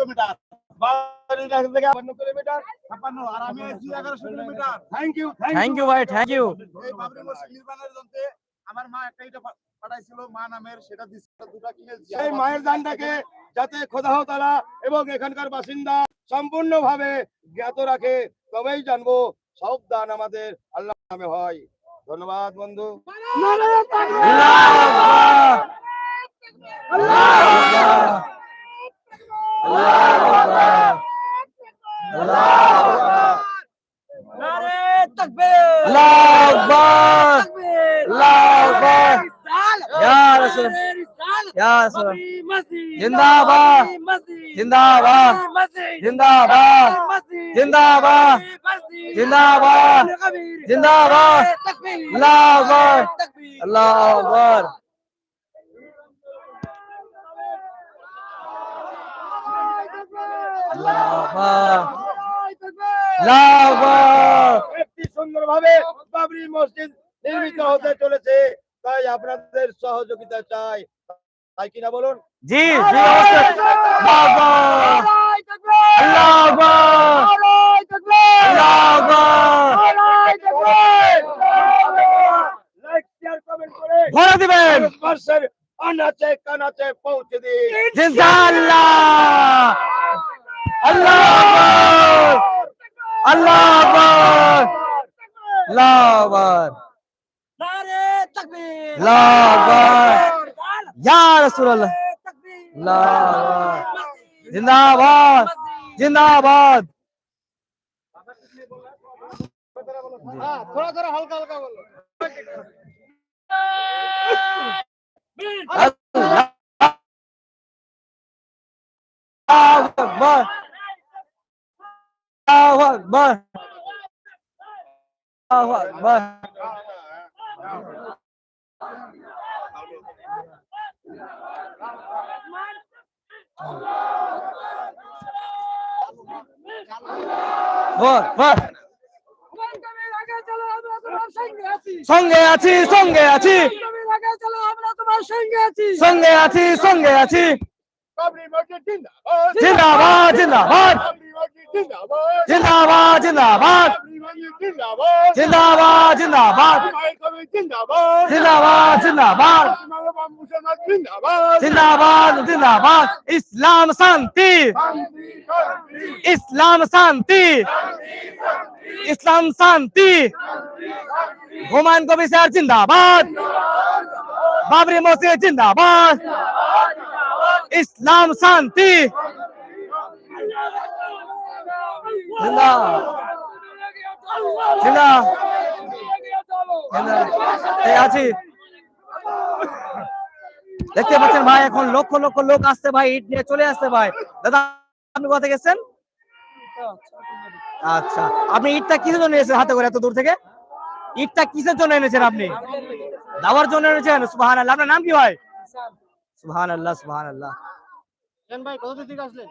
Kilometre. Thank you ভাই thank you আমার মা একটা ইটা পাঠাইছিল মা নামের সেটা দিছিল দুটা কিনেছি। সেই মায়ের দানটাকে যাতে খোদাহ তালা এবং এখানকার বাসিন্দা সম্পূর্ণভাবে জ্ঞাত রাখে তবেই জানব সব দান আমাদের আল্লাহ নামে হয়। ধন্যবাদ বন্ধু। जिंदाबाद जिंदाबाद जिंदाबाद जिंदाबाद जिंदाबाद जिंदाबाद अल्लाह अकबर अल्लाह একটি সুন্দরভাবে বাবরি মসজিদ নির্মিত হতে চলেছে তাই আপনাদের সহযোগিতা চাই। তাই কিনা বলুন? জি ভরে দিবেন! পৌঁছে দিন। আল্লাহ আকবার আল্লাহ আকবার আল্লাহ আকবার আল্লাহ আকবার ইয়া রাসূলুল্লাহ আল্লাহ আকবার জিন্দাবাদ জিন্দাবাদ थोड़ा थोड़ा हल्का हल्का बोलो আল্লাহু আকবার আল্লাহু আকবার আল্লাহু আকবার সঙ্গে আছি সঙ্গে আছি। সঙ্গে আছি সঙ্গে আছি। জিন্দাবাদ জিন্দাবাদ जिंदाबाद जिंदाबाद जिंदाबाद जिंदाबाद जिंदाबाद जिंदाबाद जिंदाबाद जिंदाबाद जिंदाबाद इस्लाम शांति इस्लाम शांति इस्लाम शांति हुमायूं कबीर सर जिंदाबाद बाबरी मस्जिद जिंदाबाद इस्लाम शांति দেখতে পাচ্ছেন ভাই, এখন লক্ষ লক্ষ লোক আসছে ভাই, ইট নিয়ে চলে আসছে ভাই। দাদা, আপনি কোথা থেকে গেছেন আচ্ছা আপনি ইটটা কিসের জন্য এসেছেন হাতে করে এত দূর থেকে? ইটটা কিসের জন্য এনেছেন আপনি? দাওয়ার জন্য এনেছেন? সুবহান আল্লাহ আপনার নাম কি ভাই? সুবহান আল্লাহ সুবহান আল্লাহ ভাই কত দূর থেকে আসলেন?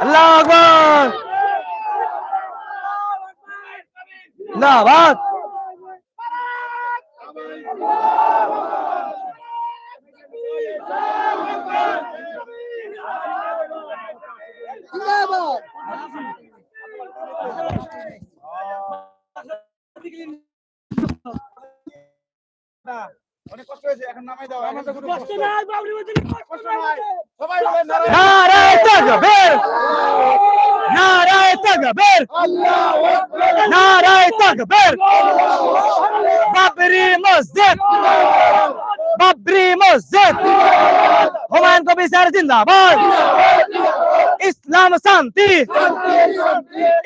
আল্লাহ কষ্ট নাই বাবরি মসজিদ কষ্ট নাই সবাই বলেন নারায়ণ নারায়ে তাকবীর নারায়ে তাকবীর আল্লাহু আকবার নারায়ে তাকবীর বাবরি মসজিদ বাবরি মসজিদ হুমায়ুন কবির স্যার জিন্দাবাদ ইসলাম শান্তি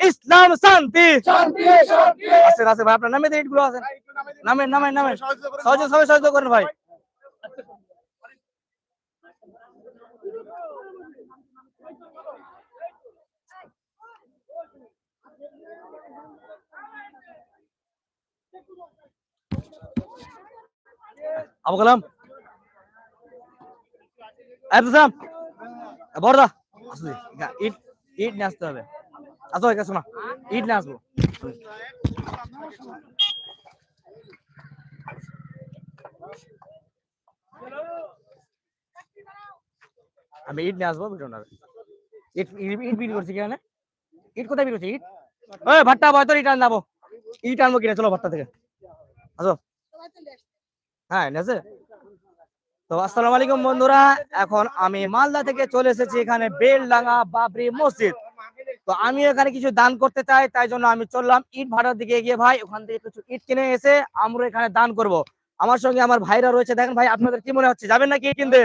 ইসলাম শান্তি আছেন আছে ভাই আপনার নামে তো ইটগুলো আছেন নামেন নামেন নামেন সহজে সবাই সহযোগ করেন ভাই আবু কালাম। একদম বড়দা আসো ইট ইট নিয়ে আসতে হবে। আসো এখানে, শোনা। ইট নিয়ে আসব। আমি ইট নিয়ে আসব না। ইট ইট বিক্রি করছি কেন ইট কোথায় বিক্রি করছি? ইট? ওই ভাট্টা বয় তোর ইট আন যাব। ইট আনব কিনা, চলো ভাট্টা থেকে। আসো। হ্যাঁ নেছে তো আসসালামু আলাইকুম বন্ধুরা, এখন আমি মালদা থেকে চলে এসেছি এখানে বেলডাঙ্গা বাবরি মসজিদ। তো আমি এখানে কিছু দান করতে চাই, তাই জন্য আমি চললাম ইট ভাটার দিকে গিয়ে ভাই, ওখান থেকে কিছু ইট কিনে এসে আমরা এখানে দান করব। আমার সঙ্গে আমার ভাইরা রয়েছে দেখেন ভাই আপনাদের কি মনে হচ্ছে? যাবেন নাকি কিনতে?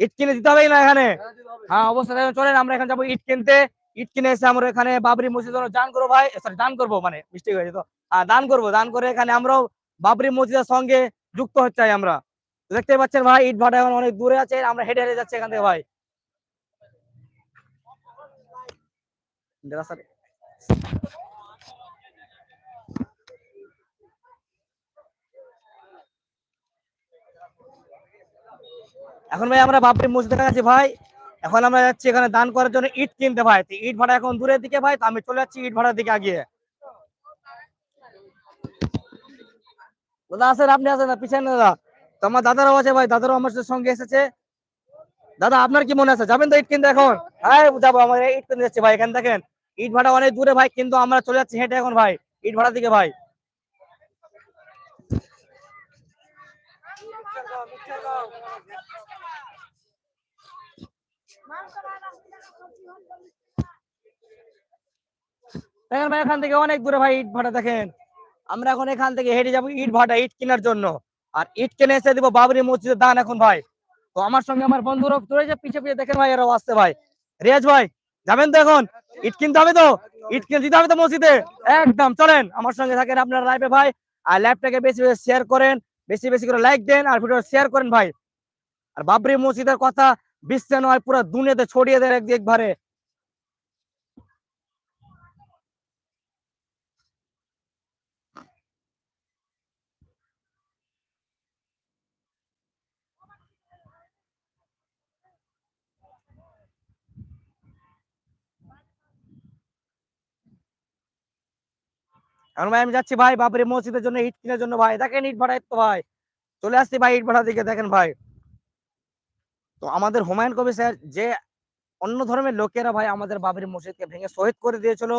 ইট কিনে দিতে হবে না এখানে? হ্যাঁ দেখেন, চলেন আমরা এখানে যাব ইট কিনতে। ইট কিনে এসে আমরা এখানে বাবরি মসজিদ দান করব ভাই। সরি দান করব মানে মিস্টেক হয়েছে তো। হ্যাঁ দান করব দান করে এখানে আমরাও বাবরি মসজিদের সঙ্গে যুক্ত হচ্ছে আমরা। দেখতে পাচ্ছেন ভাই ইট ভাটা এখন অনেক দূরে আছে আমরা হেঁটে হেঁটে যাচ্ছি এখান থেকে ভাই। রাস্তাতে- এখন ভাই আমরা বাবরি মসজিদের কাছে ভাই। এখন আমরা যাচ্ছি এখানে দান করার জন্য ইট কিনতে ভাই। ইট ভাড়া এখন দূরের দিকে ভাই, তো আমি চলে যাচ্ছি ইট ভাড়ার দিকে আগিয়ে দাদা আসেন, আপনি আসেন না, পিছনে দাদা। তো আমার দাদারাও আছে ভাই, দাদারাও আমার সঙ্গে এসেছে। দাদা, আপনার কি মনে আছে? যাবেন তো ইট কিনতে এখন? হ্যাঁ যাব, আমার ইট কিনতে যাচ্ছি ভাই, এখানে দেখেন। ইট ভাড়া অনেক দূরে ভাই, কিন্তু আমরা চলে যাচ্ছি হেঁটে এখন ভাই, ইট ভাড়া দিকে ভাই। দেখেন ভাই, এখান থেকে অনেক দূরে ভাই ইট ভাটা, দেখেন। আমরা এখন এখান থেকে হেঁটে যাব ইট ভাটা, ইট কেনার জন্য। আর ইট কিনে এসে বাবরি মসজিদের দান এখন ভাই। তো আমার সঙ্গে আমার বন্ধুরা রয়েছে পিছে পিছে দেখেন ভাই, এরাও আসছে ভাই। রিয়াজ ভাই, যাবেন তো এখন? ইট কিনতে হবে তো? ইট কিনে দিতে হবে তো মসজিদে? একদম, চলেন। আমার সঙ্গে থাকেন আপনারা লাইভে ভাই। আর লাইভটাকে বেশি বেশি শেয়ার করেন, বেশি বেশি করে লাইক দেন, আর ভিডিও শেয়ার করেন ভাই। আর বাবরি মসজিদের কথা বিশ্বে নয় পুরো দুনিয়াতে ছড়িয়ে দেয় এক একবারে। এখন ভাই আমি যাচ্ছি ভাই বাবরি মসজিদের জন্য, ইট কেনার জন্য ভাই। দেখেন ইট ভাড়া তো ভাই। চলে আসছি ভাই, ইট ভাড়া দিকে, দেখেন ভাই। তো আমাদের হুমায়ুন কবির স্যার যে অন্য ধর্মের লোকেরা ভাই আমাদের বাবরি মসজিদকে ভেঙে শহীদ করে দিয়েছিল,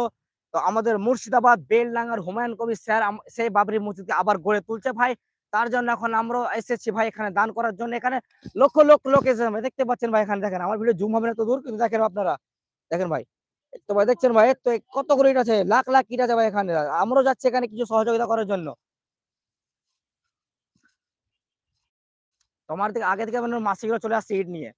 তো আমাদের মুর্শিদাবাদ, বেলডাঙ্গার হুমায়ুন কবির স্যার সেই বাবরি মসজিদকে আবার গড়ে তুলছে ভাই। তার জন্য এখন আমরা এসেছি ভাই এখানে দান করার জন্য। এখানে লক্ষ লক্ষ লোক এসেছে ভাই দেখতে পাচ্ছেন ভাই এখানে দেখেন। আমার ভিডিও জুম হবে না তো দূর কিন্তু দেখেন আপনারা। দেখেন ভাই, তো ভাই দেখছেন ভাই, তো কত করে ইট আছে? লাখ লাখ ইট আছে ভাই এখানে। আমরাও যাচ্ছি এখানে কিছু সহযোগিতা করার জন্য। তোমার থেকে আগে থেকে মানে মাসিকরা চলে আসছে ইট নিয়ে